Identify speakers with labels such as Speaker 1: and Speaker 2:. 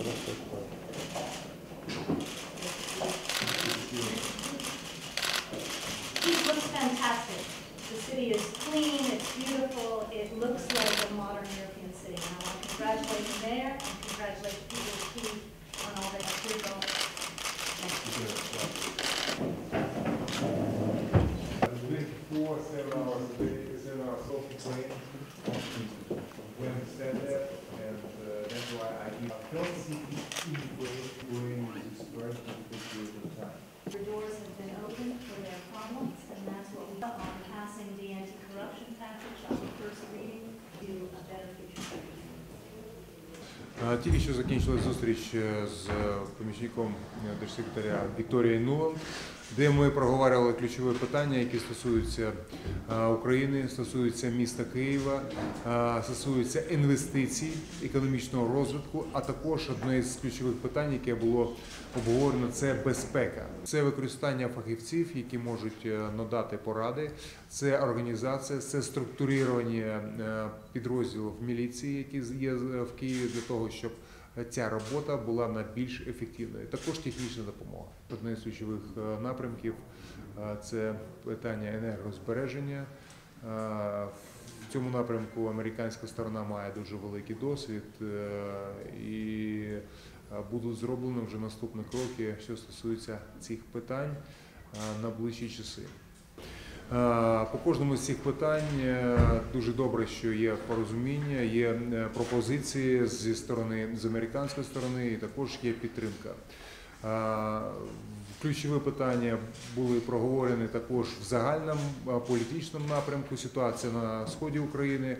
Speaker 1: It
Speaker 2: looks fantastic. The city is clean, it's beautiful, it looks like a modern European city. And I want to congratulate the mayor and congratulate Peter Key on all that you're doing. Thank
Speaker 1: you. Four, seven hours a day is in our social plan. the time.
Speaker 2: Your doors have been opened for their problems, and that's what we are passing the anti-corruption package on the first reading to a better future.
Speaker 1: Е, Тільки що закінчилась зустріч е, з е, помічником е, держсекретаря Вікторією Нуланд, Де ми проговорювали ключові питання, які стосуються е, України, стосуються міста Києва, е, стосуються інвестицій, економічного розвитку, а також одне з ключових питань, яке було обговорено, це безпека. Це використання фахівців, які можуть е, надати поради. Це організація, це структурування підрозділів міліції, які є в Києві для того, щоб ця робота була на більш ефективною. Також технічна допомога. Одне з ключових е, напрямків е, це питання енергозбереження. Е, В цьому напрямку американська сторона має дуже великий досвід і будуть зроблені вже наступні кроки, що стосуються цих питань на ближчі часи. Е, По кожному з цих питань е, дуже добре, що є порозуміння, є е, пропозиції зі сторони з американської сторони, і також є підтримка. Ключові питання були проговорені також в загальному політичному напрямку. Ситуація на сході України.